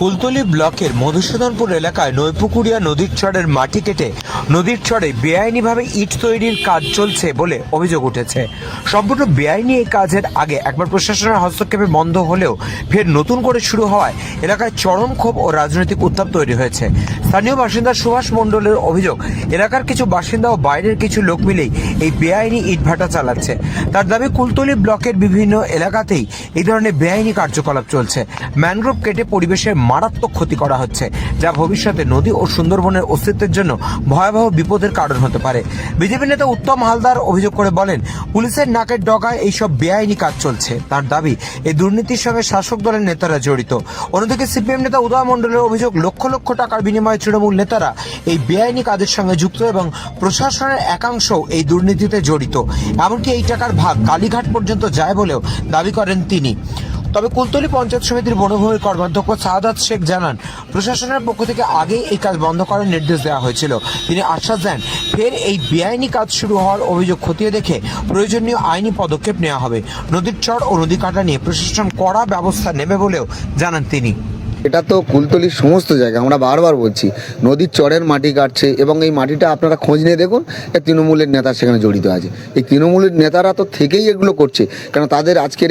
কুলতলি ব্লকের মধুসূদনপুর এলাকায় নৈপুকুরিয়া নদীর চরের মাটি কেটে নদীর চরে বেআইনিভাবে ইট তৈরির কাজ চলছে বলে অভিযোগ উঠেছে। সম্পূর্ণ বেআইনি এই কাজের আগে একবার প্রশাসনের হস্তক্ষেপে বন্ধ হলেও ফের নতুন করে শুরু হওয়ায় এলাকায় চরম ক্ষোভ ও রাজনৈতিক উত্তাপ তৈরি হয়েছে। স্থানীয় বাসিন্দা সুভাষ মণ্ডলের অভিযোগ, এলাকার কিছু বাসিন্দা ও বাইরের কিছু লোক মিলেই এই বেআইনি ইটভাটা চালাচ্ছে। তার দাবি, কুলতলি ব্লকের বিভিন্ন এলাকাতেই এই ধরনের বেআইনি কার্যকলাপ চলছে। ম্যানগ্রোভ কেটে পরিবেশের মারাত্মক ক্ষতি করা হচ্ছে, যা ভবিষ্যতে নদী ও সুন্দরবনের অস্তিত্বের জন্য ভয়াবহ বিপদের কারণ হতে পারে। বিজেপি নেতা উত্তম হালদার অভিযোগ করে বলেন, পুলিশের নাকের ডগায় এইসব বেআইনি কাজ চলছে। তার দাবি, এই দুর্নীতির সঙ্গে শাসক দলের নেতারা জড়িত। অন্যদিকে সিপিএম নেতা উদয় মণ্ডলের অভিযোগ, লক্ষ লক্ষ টাকার বিনিময়ে তৃণমূল নেতারা এই বেআইনি কাজের সঙ্গে যুক্ত এবং প্রশাসনের একাংশও এই দুর্নীতিতে জড়িত। এমনকি এই টাকার ভাগ কালীঘাট পর্যন্ত যায় বলেও দাবি করেন তিনি। তবে কুলতলি পঞ্চায়েত সমিতির বনভূমির কর্মাধ্যক্ষ সাহাদাত শেখ জানান, প্রশাসনের পক্ষ থেকে আগেই এই কাজ বন্ধ করার নির্দেশ দেওয়া হয়েছিল। তিনি আশ্বাস দেন, ফের এই বেআইনি কাজ শুরু হওয়ার অভিযোগ খতিয়ে দেখে প্রয়োজনীয় আইনি পদক্ষেপ নেওয়া হবে। নদীর চর ও নদী কাটা নিয়ে প্রশাসন কড়া ব্যবস্থা নেবে বলেও জানান তিনি। এটা তো কুলতলির সমস্ত জায়গা, আমরা বারবার বলছি, নদীর চরের মাটি কাটছে এবং এই মাটিটা আপনারা খোঁজ নিয়ে দেখুন তৃণমূলের নেতা সেখানে জড়িত আছে। এই তৃণমূলের নেতারা তো থেকেই এগুলো করছে কারণ তাদের আজকের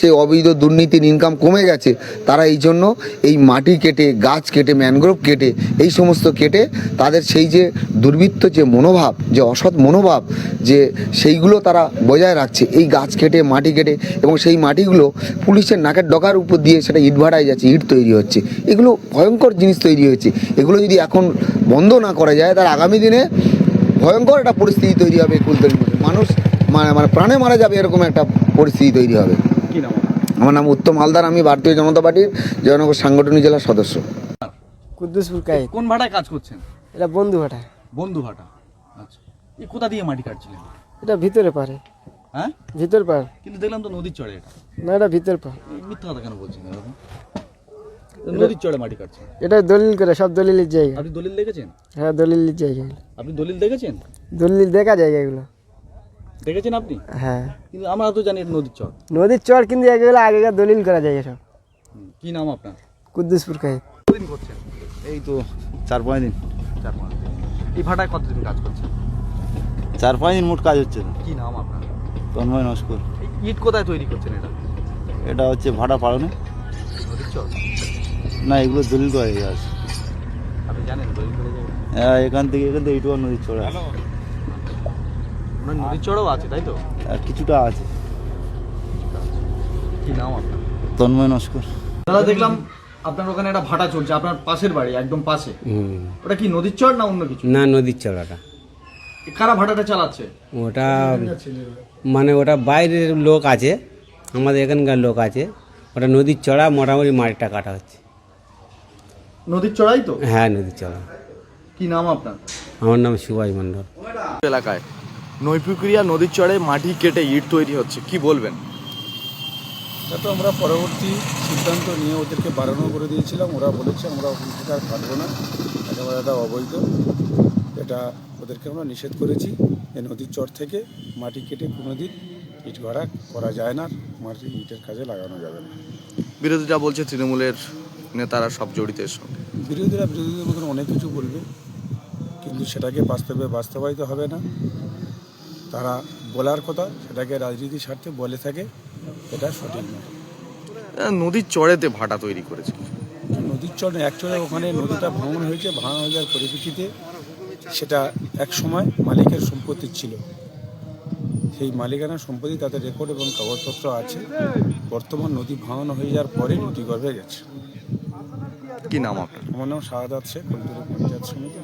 সেই অবৈধ দুর্নীতির ইনকাম কমে গেছে, তারা এই জন্য এই মাটি কেটে, গাছ কেটে ম্যানগ্রোভ কেটে, এই সমস্ত কেটে তাদের সেই যে দুর্বৃত্ত যে মনোভাব, যে অসৎ মনোভাব, যে সেইগুলো তারা বজায় রাখছে। এই গাছ কেটে, মাটি কেটে এবং সেই মাটিগুলো পুলিশের নাকের ডকার উপর দিয়ে সেটা ইট ভাড়ায় যাচ্ছে, ইট তৈরি হচ্ছে। এগুলো ভয়ঙ্কর জিনিস তৈরি হয়েছে। এগুলো যদি এখন বন্ধ না করা যায় তার আগামী দিনে ভয়ঙ্কর একটা পরিস্থিতি তৈরি হবে কুলতলির মধ্যে। মানুষ মানে মানে প্রাণে মারা যাবে এরকম একটা পরিস্থিতি তৈরি হবে। আমার নাম উত্তম হালদার আমি ভারতীয় জনতা পার্টির জয়নগর সাংগঠনিক জেলার সদস্য। কুদ্দুসপুর কাই কোন ভাটায় কাজ করছেন? এটা বন্ধু ভাটা বন্ধু ভাটা। আচ্ছা। এই কোথা দিয়ে মাটি কাটছিলেন? এটা ভিতরে পারে হ্যাঁ? ভিতর পার কিন্তু দেখলাম তো নদীর চড়ে এটা। না এটা ভিতর পার মিথ্যা কথা কেন বলছেন এরকম? নদীর চড়ে মাটি কাটছেন? এটা দলিল করে সব দলিলের জায়গা। আপনি দলিল দেখেছেন? হ্যাঁ দলিলের জায়গা। আপনি দলিল দেখেছেন? দলিল দেখা জায়গা এগুলো। দেখেছেন আপনি? হ্যাঁ। কিন্তু আমরা তো জানি নদীর চর। নদীর চর কিন্তু এগুলো আগেকার দলিল করা যায় সব কি নাম আপনার? কুদ্দুসপুর কাই কতদিন করছেন? এই তো চার পাঁচ দিন। চার পাঁচ দিন। এই ভাটায় কতদিন কাজ করছেন? চার পাঁচ দিন মোট কাজ হচ্ছে না। কি নাম আপনার? তন্ময় নস্কর। ইট কোথায় তৈরি করছেন এটা? এটা হচ্ছে ভাড়া পাড়ানো নদীর চর। না এগুলো দলিল করা আছে হ্যাঁ, এখান থেকে এখান থেকে এইটুকু নদীর চড়া আছে। নদীর চড়ও আছে তাই তো? আর কিছুটা আছে। কি নাম আপনার? তন্ময় নস্কর। দাদা দেখলাম আপনার ওখানে একটা ভাটা চলছে আপনার পাশের বাড়ি একদম পাশে। ওটা কি নদীর চর না অন্য কিছু? না নদীর চড়াটা। কারা ভাটাটা চালাচ্ছে? ওটা মানে ওটা বাইরের লোক আছে আমাদের এখানকার লোক আছে। ওটা নদীর চড়া মোটামুটি মাটিটা কাটা হচ্ছে। নদীর চড়াই তো? হ্যাঁ নদীর চড়া কি নাম আপনার? আমার নাম সুভাষ মণ্ডল। এলাকায় নৈপুকুরিয়া নদীর চড়ে মাটি কেটে ইট তৈরি হচ্ছে কি বলবেন? এটা তো আমরা পরবর্তী সিদ্ধান্ত নিয়ে ওদেরকে বারণ করে দিয়েছিলাম। ওরা বলেছে আমরা ওখান থেকে আর কাটবো না। একেবারে এটা অবৈধ। এটা ওদেরকে আমরা নিষেধ করেছি। এই নদীর চর থেকে মাটি কেটে কোনো দিন ইট ভাড়া করা যায় না। মাটি ইটের কাজে লাগানো যাবে না। বিরোধীরা বলছে তৃণমূলের নেতারা সব জড়িত এর সঙ্গে। বিরোধীরা বিরোধীদের মতন অনেক কিছু বলবে কিন্তু সেটাকে বাস্তবে বাস্তবায়িত হবে না। তারা বলার কথা সেটাকে রাজনীতির স্বার্থে বলে থাকে এটা সঠিক নয়। নদীর চড়েতে ভাটা তৈরি করেছে। নদীর চর অ্যাকচুয়ালি ওখানে নদীটা ভাঙন হয়েছে ভাঙন হয়ে যাওয়ার পরিপ্রেক্ষিতে। সেটা এক সময় মালিকের সম্পত্তি ছিল। সেই মালিকানা সম্পত্তি তাদের রেকর্ড এবং কাগজপত্র আছে। বর্তমান নদী ভাঙন হয়ে যাওয়ার পরে নদী গর্ভে গেছে। কি নাম আপনার? আমার নাম শাহাদ শেখ পঞ্চায়েত সমিতি